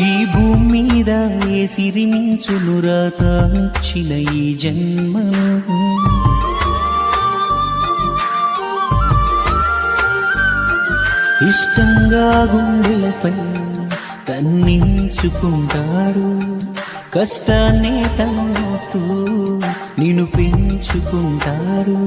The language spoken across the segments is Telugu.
ఈ భూమి మీద ఏ సిరిమించునురా రాతానిచ్చిన ఈ జన్మ? ఇష్టంగా గుండెలపై తన్నించుకుంటాడు కష్టాన్ని తనమోస్తూ నిన్ను పెంచుకుంటారు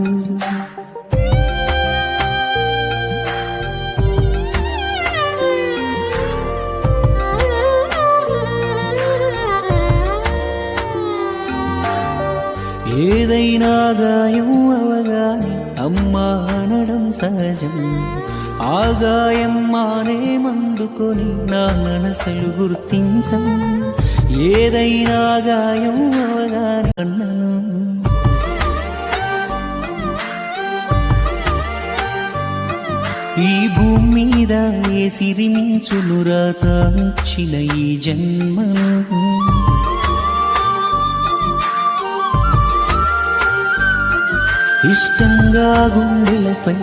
ఏదైనా గాయం అవగాని అమ్మా అనడం సహజం. ఆ గాయం మానే మందుకొని నా మనసులు గుర్తించం. ఏదైనా గాయం అవగాని అన్నను. ఈ భూమి మీద ఏ సిరిమించునురా తానిచ్చిన ఈ జన్మను ఇష్టంగా గుండెలపై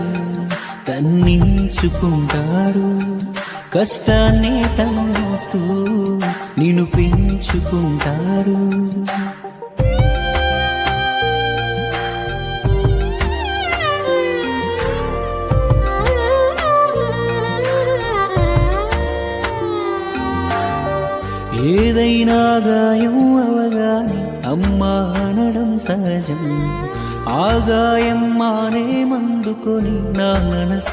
తన్నించుకుంటాడు కష్టాన్ని తనమోస్తూ నిన్ను పెంచుకుంటారు ఏదైనా గాయం అవగానే అమ్మా అనడం సహజం. ఆ గాయం మానే మందుకొని నా మనసు